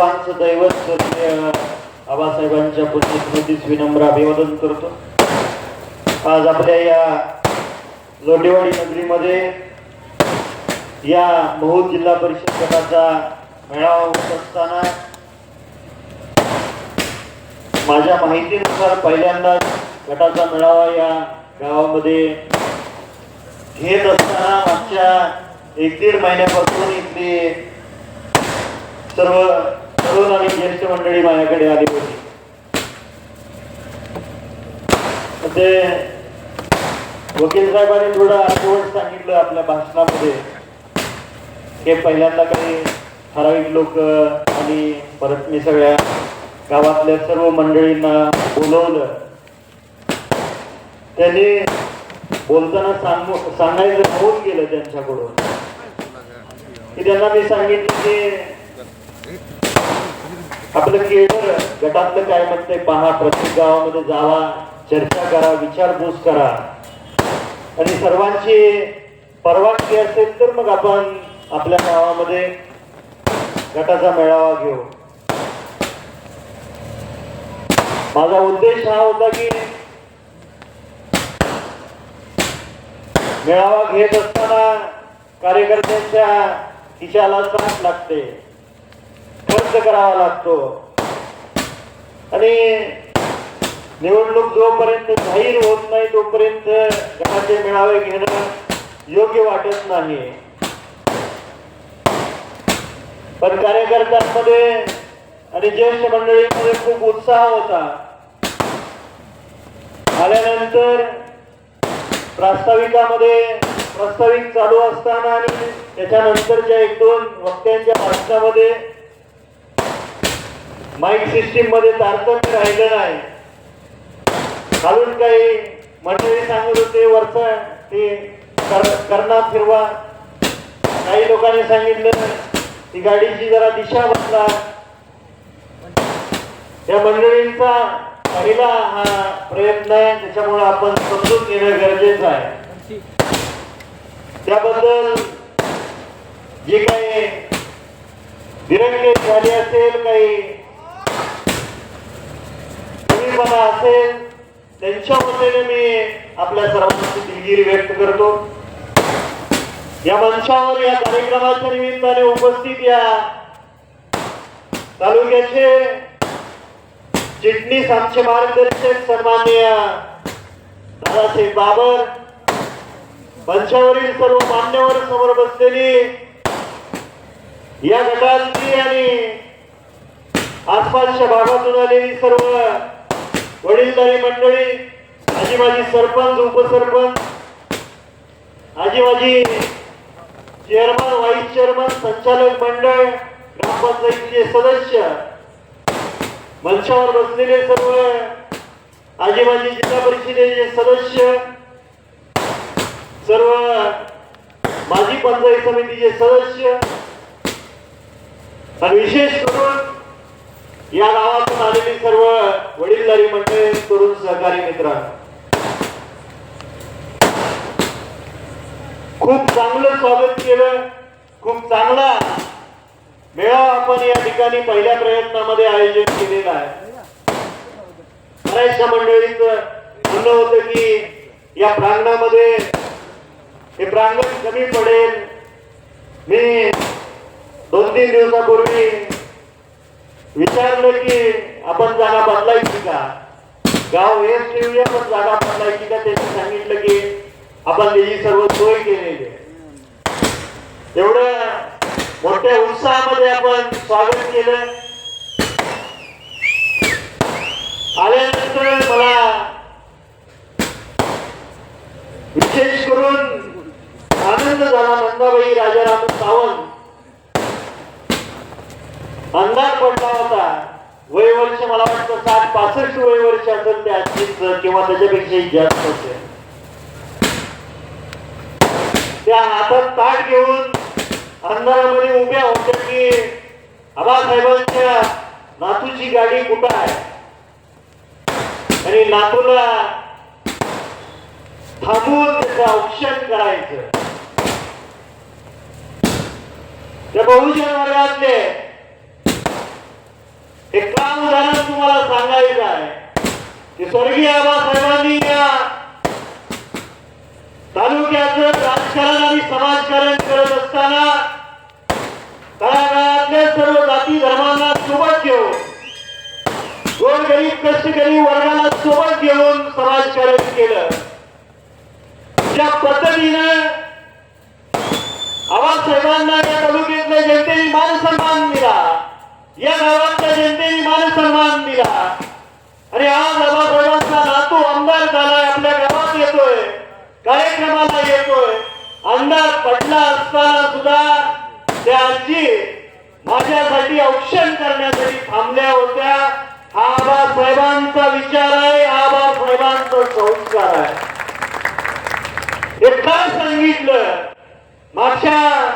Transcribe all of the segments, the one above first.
सर्वांचं दैवत स्वर्गीय आबासाहेबांच्या पुण्यस्मृतीस विनम्र अभिवादन करतो. आज आपल्या या लोटेवाडी नगरीमध्ये या महू जिल्हा परिषद गटाचा मेळावा होत असताना माझ्या माहितीनुसार पहिल्यांदाच गटाचा मेळावा या गावामध्ये घेत असताना मागच्या एक दीड महिन्यापासून इथली सर्व तरुण आणि ज्येष्ठ मंडळी माझ्याकडे आली होती. ते वकील साहेबांनी थोडं आठवण सांगितलं आपल्या भाषणामध्ये हे पहिल्यांदा काही ठराविक लोक आणि परत मी सगळ्या गावातल्या सर्व मंडळींना बोलवलं. त्यांनी बोलताना सांगू सांगायचं होऊन गेलं त्यांच्याकडून. की त्यांना मी सांगितलं की आपलं केवळ गटातलं काय म्हणते पहा प्रत्येक गावामध्ये जावा चर्चा करा विचारपूस करा. आणि सर्वांची परवानगी असेल तर मग आपण आपल्या गावामध्ये गटाचा मेळावा घेऊ. माझा उद्देश हा होता की मेळावा घेत असताना कार्यकर्त्यांच्या खिशाला साथ लागते. खर्च करावा लागतो. आणि निवडणूक जोपर्यंत जाहीर होत नाही तोपर्यंत घराचे मेळावे घेणं योग्य वाटत नाही. पण कार्यकर्त्यांमध्ये आणि ज्येष्ठ मंडळीमध्ये खूप उत्साह होता. आल्यानंतर प्रास्ताविकामध्ये प्रास्ताविक चालू असताना आणि त्याच्यानंतरच्या एक दोन वक्त्यांच्या भाषणामध्ये माईक सिस्टीममध्ये तारतम्य राहिलं नाही. खालून काही मंडळी सांगत होते वरचं ते कर- फिरवा. काही लोकांनी सांगितलं ती गाडीची जरा दिशा बदला. या मंडळींचा पहिला हा प्रयत्न आहे त्याच्यामुळे आपण समजून घेणं गरजेचं आहे. त्याबद्दल जे काही विरंगी झाली असेल काही कमीपणा असेल त्यांच्या वतीने मी आपल्या सर्वांची दिलगिरी व्यक्त करतो. या मंचावर या कार्यक्रमाच्या निमित्ताने उपस्थित या तालुक्याचे चिटणीस आमचे मार्गदर्शक सन्माननीय दादासाहेब बाबर मंचावरील सर्व मान्यवर समोर बसलेली या गटातली आणि आसपासच्या भागातून आलेली सर्व वडीलधारी मंडळी आजी माझी सरपंच उपसरपंच आजी माझी चेअरमन व्हाईस चेअरमन संचालक मंडळ ग्रामपंचायतीचे सदस्य मंचावर बसलेले सर्व आजी माझी जिल्हा परिषदेचे सदस्य सर्व माजी पंचायत समितीचे सदस्य आणि विशेष करून या गावात आलेली सर्व वडीलधारी मंडळी तरुण सहकारी मित्रांनो खूप चांगलं स्वागत केलं खूप चांगला मेळावा आपण या ठिकाणी पहिल्या प्रयत्नामध्ये आयोजन केलेला आहे. बऱ्याचशा मंडळीच म्हणणं होतं की या प्रांगणामध्ये हे प्रांगण कमी पडेल. मी दोन तीन दिवसापूर्वी विचारलं की आपण जागा बदलायची का? गाव हेच ठेवूया पण जागा बदलायची का? त्यांनी सांगितलं की आपण त्याची सर्व सोय केलेली आहे. एवढं मोठ्या उत्साहामध्ये आपण स्वागत केलं. आल्यानंतर मला विशेष करून आनंद झाला नंदाबाई राजाराम सावंत. अंधार पडला होता. वय वर्ष मला वाटतं साठ पासष्ट वय वर्ष असेल त्या आजीच किंवा त्याच्यापेक्षाही जास्त असेल. त्या हातात ताट घेऊन अंधारामध्ये उभ्या होत्या की आबासाहेबांच्या नातूची गाडी कुठं आहे? आणि नातूला थांबून त्याचं औक्षण करायचं. त्या बहुजन वर्गातले तुम्हाला सांगायचं आहे. की स्वर्गीय आबासाहेबांनी या तालुक्याचं राजकारण आणि समाजकारण करत असताना तळागाळातल्या सर्व जाती धर्मांना सोबत घेऊन गोर गरीब कष्टकरी वर्गाला सोबत घेऊन समाजकारण केलं. ज्या पद्धतीनं आबासाहेबांना या तालुक्यातल्या जनतेने मान सन्मान दिला या गावातल्या जनतेने मान सन्मान दिला. आणि आज आबासाहेबांचा नातू आमदार झालाय आपल्या गावात येतोय कार्यक्रमाला येतोय. अंदाज पडला असताना सुद्धा त्या आजी माझ्यासाठी औक्षण करण्यासाठी थांबल्या होत्या. हा आबासाहेबांचा विचार आहे हा आबासाहेबांचा संस्कार आहे. हे काय सांगितलं. मागच्या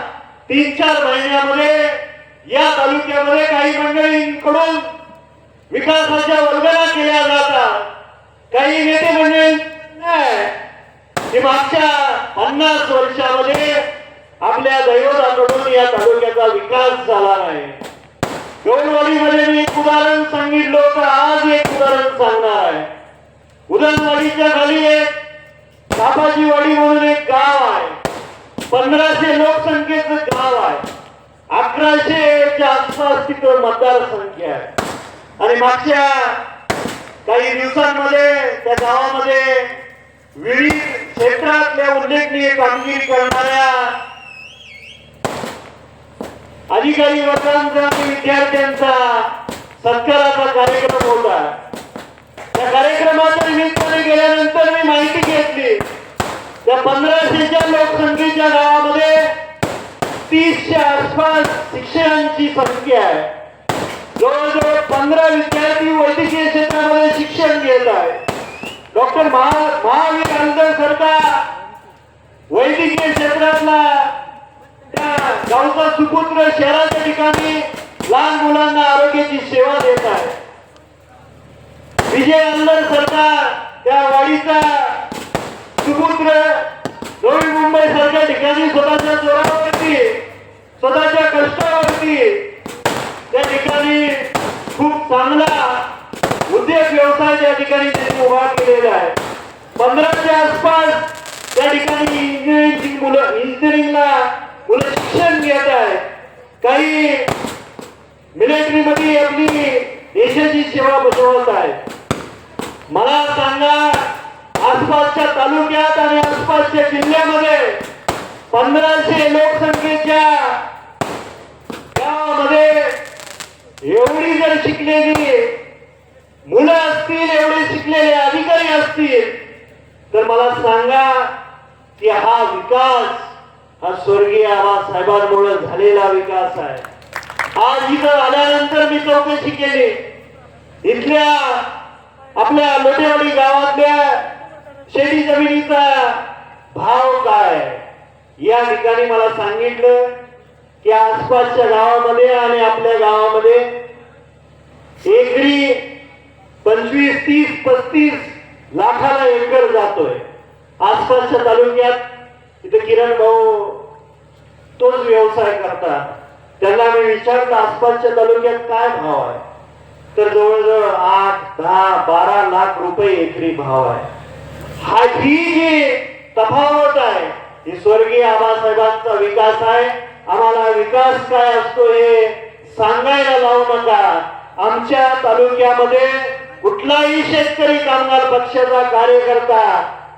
तीन चार महिन्यामध्ये या तालुक्यामध्ये काही मंडळींकडून विकासाच्या वर्गाला केल्या जातात. काही नेते मंडळी नाही मागच्या पन्नास वर्षामध्ये आपल्या दैवताकडून या तालुक्याचा विकास झाला नाही. गौरवाडीमध्ये मी एक उदाहरण सांगितलं तर आज एक उदाहरण सांगणार आहे. उदनवाडीच्या खाली एक कापाजीवाडी म्हणून एक गाव आहे. पंधराशे लोकसंख्येचं गाव आहे. अकराशेच्या आसपास तिथं मतदारसंख्या आहे. आणि मागच्या काही दिवसांमध्ये त्या गावामध्ये विविध क्षेत्रातल्या उल्लेखनीय कामगिरी करणाऱ्या अधिकारी वर्गांचा आणि विद्यार्थ्यांचा सत्काराचा कार्यक्रम होता त्या कार्यक्रमाच्या निमित्ताने गेल्यानंतर मी माहिती घेतली. त्या पंधराशेच्या लोकसंख्येच्या गावामध्ये तीसच्या आसपास शिक्षकांची संख्या आहे. जवळजवळ पंधरा विद्यार्थी वैद्यकीय क्षेत्रामध्ये शिक्षण घेत आहे डॉक्टर महावीर महावीर सरकार वैद्यकीय क्षेत्रातला त्या गावचा सुपुत्र शहराच्या ठिकाणी लहान मुलांना आरोग्याची सेवा देत आहे. विजय अंदर सरकार त्या वाडीचा सुपुत्र नवी मुंबई सारख्या ठिकाणी स्वतःच्या जोरावरती स्वतःच्या कष्टावरती त्या ठिकाणी खूप चांगला उद्योग व्यवसाय त्या ठिकाणी त्यांनी उभा केलेला आहे. पंधराच्या आसपास त्या ठिकाणी इंजिनिअरिंगची मुलं इंजिनिअरिंगला मुलं शिक्षण घेत आहे काही मिलिटरीमध्ये आपली देशाची सेवा बसवत आहे मला सांगा आसपासच्या तालुक्यात आणि आसपासच्या जिल्ह्यामध्ये पंधराशे लोकसंख्येच्या गावामध्ये एवढी जर शिकलेली मुलं असतील एवढे शिकलेले अधिकारी असतील तर मला सांगा की हा विकास हा स्वर्गीय आबासाहेबांमुळे झालेला विकास आहे. आज इथं आल्यानंतर मी चौकशी केली. इथल्या आपल्या मोठेवाडी गावातल्या शेती जमिनीचा भाव काय? या ठिकाणी मला सांगितलं की आसपासच्या गावामध्ये आणि आपल्या गावामध्ये एकरी पंचवीस तीस पस्तीस लाखाला एकर जातोय. आसपासच्या तालुक्यात इथे किरण भाऊ तोच व्यवसाय करतात. त्यांना मी विचारलं आसपासच्या तालुक्यात काय भाव आहे? तर जवळजवळ आठ दहा बारा लाख रुपये एकरी भाव आहे. हा ही जी तफावत आहे ही स्वर्गीय आबासाहेबांचा विकास आहे. आम्हाला विकास काय असतो हे सांगायला लावू नका. आमच्या तालुक्यामध्ये कुठलाही शेतकरी कामगार पक्षाचा कार्यकर्ता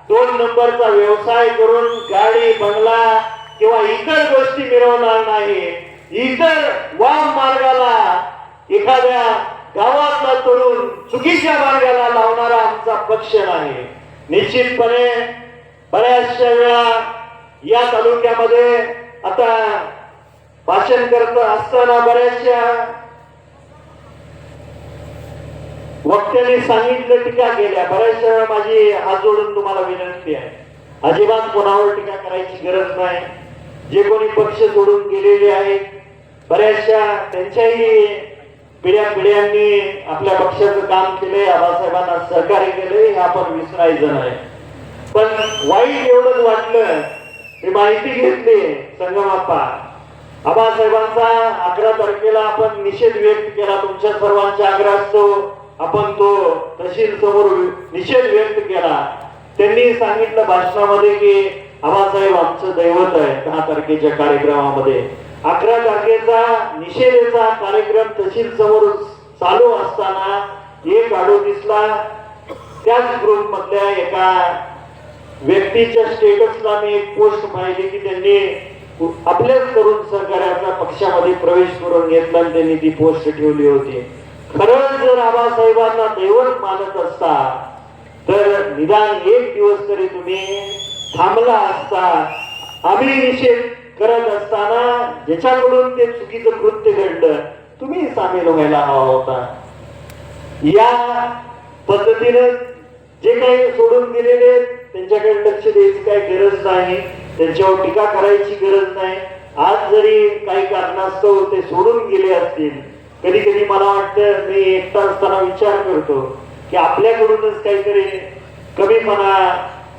दोन नंबरचा व्यवसाय करून गाडी बंगला किंवा इतर गोष्टी मिळवणार नाही. इतर वाम मार्गाला एखाद्या गावातला तरुण चुकीच्या मार्गाला लावणारा आमचा पक्ष नाही. निश्चितपणे बऱ्याचशा वेळा या तालुक्यामध्ये आता भाषण करत असताना बऱ्याचशा वक्त्यांनी सांगितलं टीका केल्या. बऱ्याचशा वेळा माझी हात जोडून तुम्हाला विनंती आहे. अजिबात कोणावर टीका करायची गरज नाही. जे कोणी पक्ष सोडून गेलेले आहेत बऱ्याचशा त्यांच्याही पिढ्या पिढ्यांनी आपल्या पक्षाचं काम केले आबासाहेबांना सहकार्य केलंय हे आपण विसरायचं नाही पण वाईट एवढंच वाटलं मी माहिती घेतली संगमाप्पा. आबासाहेबांचा अकरा तारखेला आपण निषेध व्यक्त केला तुमच्या सर्वांच्या आग्रहास्तव आपण तो तहसील समोर निषेध व्यक्त केला. त्यांनी सांगितलं भाषणामध्ये की आबासाहेब आमचं दैवत आहे दहा तारखेच्या कार्यक्रमामध्ये. अकरा तारखेचा निषेधेचा कार्यक्रम तहसील समोर चालू असताना एक अडोतीसला त्याच ग्रुप मधल्या एका व्यक्तीच्या स्टेटसला मी एक पोस्ट पाहिली की त्यांनी आपल्याच तरुण सहकार्याचा पक्षामध्ये प्रवेश करून घेतला आणि त्यांनी ती पोस्ट ठेवली होती. खरंच जर आबासाहेबांना दैवत मानत असता तर निदान एक दिवस तरी तुम्ही थांबला असता. आम्ही निषेध करत असताना ज्याच्याकडून ते चुकीचं कृत्य घडलं तुम्ही सामील व्हायला हवा होता. या पद्धतीने जे काही सोडून दिलेले त्यांच्याकडे लक्ष द्यायची काही गरज नाही त्यांच्यावर टीका करायची गरज नाही. आज जरी काही कारणास्तव ते सोडून गेले असतील कधी कधी मला वाटतं मी एकटा असताना विचार करतो की आपल्याकडूनच काहीतरी कमीपणा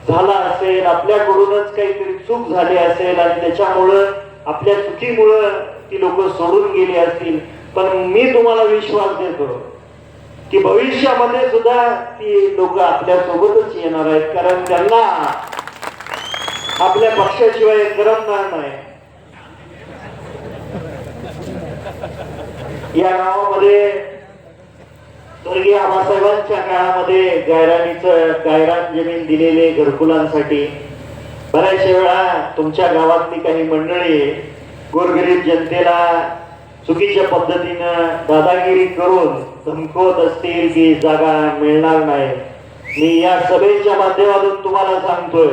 झाला असेल आपल्याकडूनच काहीतरी चूक झाली असेल आणि त्याच्यामुळं आपल्या चुकीमुळं ती लोक सोडून गेली असतील. पण मी तुम्हाला विश्वास देतो की भविष्यामध्ये सुद्धा ती लोक आपल्या सोबतच येणार आहेत कारण त्यांना आपल्या पक्षाशिवाय करमणार नाही. या गावामध्ये स्वर्गीय आबासाहेबांच्या काळामध्ये गायरानीचं गायरान जमीन दिलेले घरकुलांसाठी बऱ्याचशा वेळा तुमच्या गावातली काही मंडळी गोरगरीब जनतेला चुकीच्या पद्धतीनं दादागिरी करून धमकवत असतील की जागा मिळणार नाही. मी या सभेच्या माध्यमातून तुम्हाला सांगतोय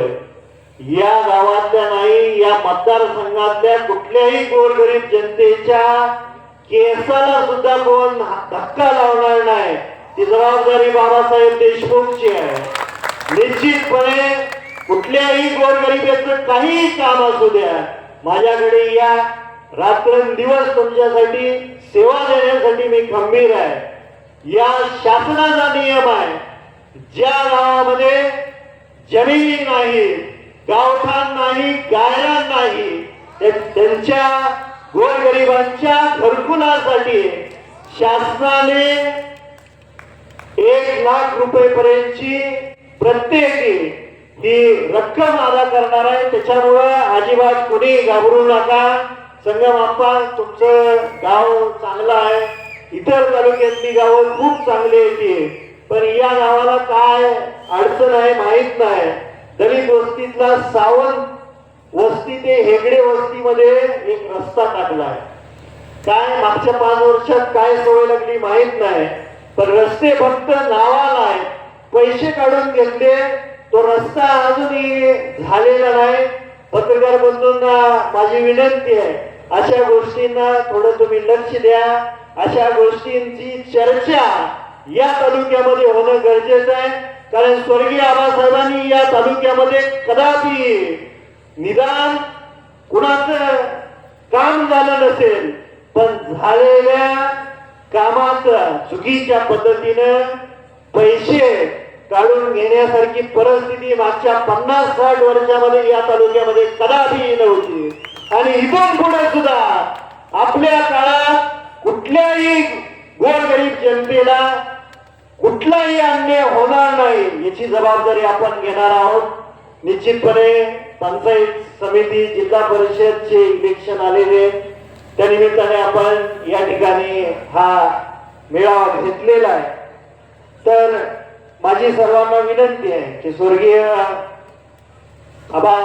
या गावातल्या नाही या मतदारसंघातल्या कुठल्याही गोरगरीब जनतेच्या केसाला सुद्धा कोण धक्का लावणार नाही. ती जबाबदारी बाबासाहेब देशमुखची आहे. निश्चितपणे कुठल्याही गोरगरिबीचं काही काम असू द्या. माझ्याकडे या रात्रंदिवस तुमच्यासाठी सेवा देण्यासाठी मी खंबीर आहे. या शासनाचा नियम आहे. ज्या गावामध्ये जमिनी नाही गावठाण नाही गायरान नाही ते त्यांच्या गोरगरिबांच्या घरकुलासाठी शासनाने एक लाख रुपये पर्यंतची प्रत्येकी ही रक्कम अदा करणार आहे. त्याच्यामुळं अजिबात कोणी घाबरू नका. संगम आप्पा तुमचं गाव चांगलं आहे. इतर तालुक्यातली गावं खूप चांगली येते पण या गावाला काय अडचण आहे माहीत नाही. दलित वस्तीतला सावंत वस्ती ते हेगडे वस्तीमध्ये एक रस्ता टाकलाय काय मागच्या पाच वर्षात काय सवय लागली माहीत नाही पण रस्ते फक्त नावाला आहेत. पैसे काढून घेतले तो रस्ता अजूनही झालेला नाही. पत्रकार बंधूंना माझी विनंती आहे अशा गोष्टींना थोडं तुम्ही लक्ष द्या. अशा गोष्टींची चर्चा या तालुक्यामध्ये होणं गरजेचं आहे. कारण स्वर्गीय आबासाहेबांनी या तालुक्यामध्ये कदापि निदान कुणाचं काम झालं नसेल पण झालेल्या कामाचं चुकीच्या पद्धतीनं पैसे काढून घेण्यासारखी परिस्थिती मागच्या पन्नास साठ वर्षामध्ये या तालुक्यामध्ये कदापि नव्हती. आणि इथून पुढे सुद्धा आपल्या काळात कुठल्याही गोरगरीब जनतेला कुठलाही अन्याय होणार नाही याची जबाबदारी आपण घेणार आहोत. निश्चितपणे पंचायत समिती जिल्हा परिषदचे इलेक्शन आलेले त्या निमित्ताने आपण या ठिकाणी हा मेळावा घेतलेला आहे. तर माझी सर्वांना विनंती आहे की स्वर्गीय आबा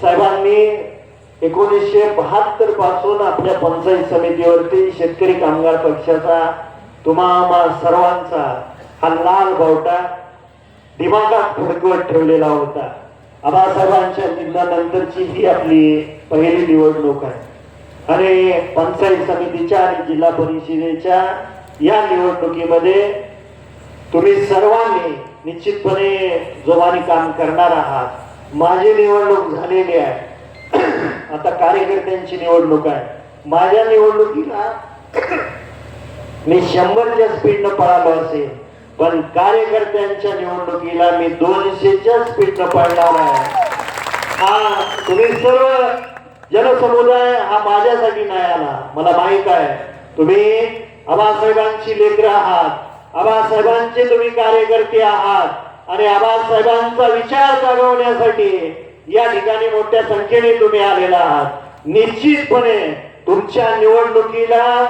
साहेबांनी एकोणीसशे बहात्तरपासून आपल्या पंचायत समितीवरती शेतकरी कामगार पक्षाचा तुम्हा सर्वांचा हा लाल बावटा दिमागात फडकवत ठेवलेला होता. आबासाहेबांच्या निधनानंतरची ही आपली पहिली निवडणूक आहे. आणि पंचायत समितीच्या आणि जिल्हा परिषदेच्या या निवडणुकीमध्ये तुम्ही सर्वांनी निश्चितपणे जोमाने काम करणार आहात. माझी निवडणूक झालेली आहे. आता कार्यकर्त्यांची निवडणूक आहे. माझ्या निवडणुकीला मी शंभरच्या स्पीडनं पळालो असेल. पण कार्यकर्त्यांच्या निवडणुकीला मी दोनशेच्या स्पीडनं पाडणार आहे. हा तुम्ही सर्व जनसमुदाय हा माझ्यासाठी नाही आला. मला माहीत आहे. तुम्ही आबासाहेबांची लेकर आहात. आबासाहेबांचे तुम्ही कार्यकर्ते आहात. आणि आबासाहेबांचा विचार जागवण्यासाठी या ठिकाणी मोठ्या संख्येने तुम्ही आलेला आहात. निश्चितपणे तुमच्या निवडणुकीला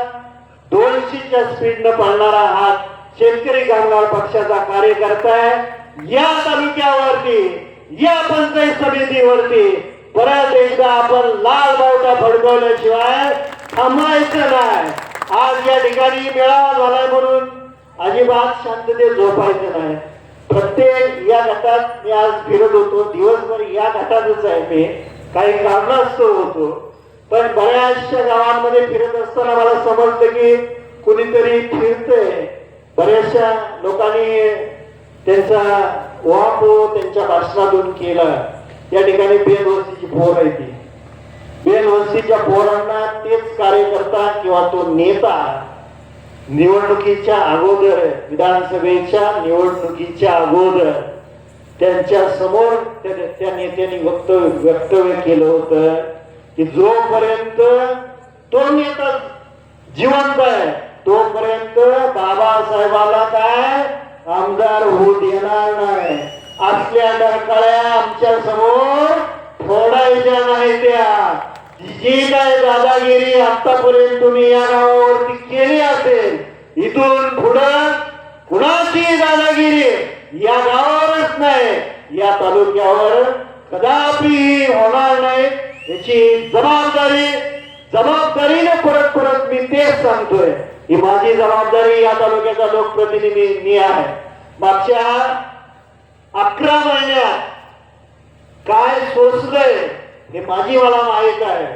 दोनशेच्या स्पीडनं पळणारा आहात. शेतकरी कामगार पक्षाचा कार्यकर्ता आहे. या तालुक्यावरती या पंचायत समितीवरती परत एकदा आपण लाल बावटा फडकवल्याशिवाय थांबायचं नाही. आज या ठिकाणी मेळावा झालाय म्हणून अजिबात शांततेत झोपायचं नाही. प्रत्येक या गटात मी आज फिरत होतो. दिवसभर या गटातच आहे मी. काही कारणास्तव होतो. पण बऱ्याचशा गावांमध्ये फिरत असताना मला समजतं की कुणीतरी फिरतंय. बऱ्याचशा लोकांनी त्यांचा वापो त्यांच्या भाषणातून केला. या ठिकाणी बेलवंशीची पोर आहे ती. बेलवंशीच्या पोरांना तेच कार्यकर्ता किंवा तो नेता निवडणुकीच्या अगोदर विधानसभेच्या निवडणुकीच्या अगोदर त्यांच्यासमोर त्या त्या नेत्यांनी वक्तव्य वक्तव्य केलं होतं की जोपर्यंत तो नेता जिवंत आहे तोपर्यंत बाबासाहेबाला काय? आमदार होऊ देणार नाही. असल्या डरकाळ्या आमच्यासमोर फोडायच्या नाही त्या. जी काय दादागिरी आतापर्यंत तुम्ही या नावावरती केली असेल इथून पुढं कुणाची दादागिरी या गावावरच नाही या तालुक्यावर कदापि होणार नाही. याची जबाबदारी जबाबदारीने परत परत मी तेच सांगतोय. ही माझी जबाबदारी या तालुक्याचा लोकप्रतिनिधी मी आहे. मागच्या अकरा महिन्यात काय सोचलंय हे माझी मला माहीत आहे.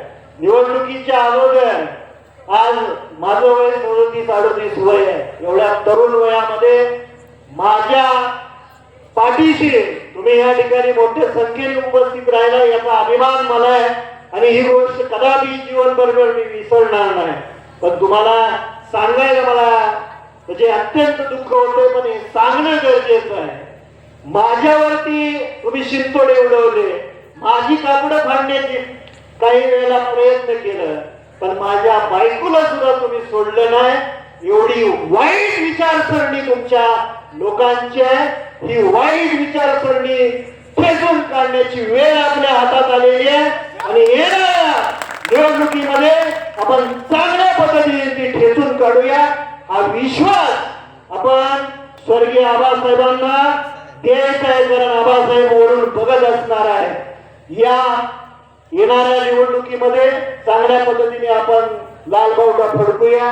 निवडणुकीच्या अगोदर आज माझं वय सदोतीस अडतीस वय आहे. एवढ्या तरुण वयामध्ये माझ्या पाठीशी तुम्ही या ठिकाणी मोठ्या संख्येने उपस्थित राहिला याचा अभिमान मला आहे. आणि ही गोष्ट कदापि जीवनभर मी विसरणार नाही. पण तुम्हाला सांगायला मला? म्हणजे अत्यंत दुःख होतंय पण हे सांगणं गरजेचं आहे. माझ्यावरती तुम्ही शिंतोडे उडवले. माझी कापडं फाडण्याची काही वेळेला प्रयत्न केलं पण माझ्या बायकोला सुद्धा तुम्ही सोडलं नाही. एवढी वाईट विचारसरणी तुमच्या लोकांची आहे. ही वाईट विचारसरणी फेसून काढण्याची वेळ आपल्या हातात आलेली आहे. आणि येणाऱ्या निवडणुकीमध्ये आपण चांगल्या पद्धतीने ती ठेचून काढूया. हा विश्वास आपण स्वर्गीय आबासाहेबांना द्यायचा आहे कारण आबासाहेब वरून बघत असणार आहे. या येणाऱ्या निवडणुकीमध्ये चांगल्या पद्धतीने आपण लालबावटा फडकूया.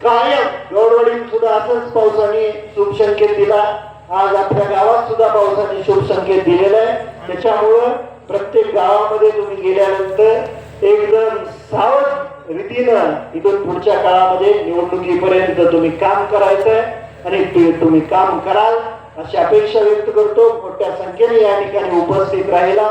कायम गौडवाडीत सुद्धा असंच पावसाने शुभसंकेत दिला. आज आपल्या गावात सुद्धा पावसाने शुभसंकेत दिलेला आहे. त्याच्यामुळं प्रत्येक गावामध्ये तुम्ही गेल्यानंतर एकदम सावध रीतीनं इथून पुढच्या काळामध्ये निवडणुकीपर्यंत तुम्ही काम करायचंय आणि ते तुम्ही काम कराल अशी अपेक्षा व्यक्त करतो. मोठ्या संख्येने या ठिकाणी उपस्थित राहिला.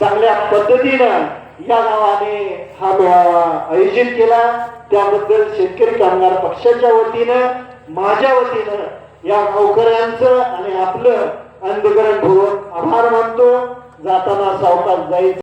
चांगल्या पद्धतीनं या नावाने हा मेळावा आयोजित केला. त्याबद्दल शेतकरी कामगार पक्षाच्या वतीनं माझ्या वतीनं या गावकऱ्यांचं आणि आपलं अंधकरण आभार मानतो. जाताना सावकाश जायचं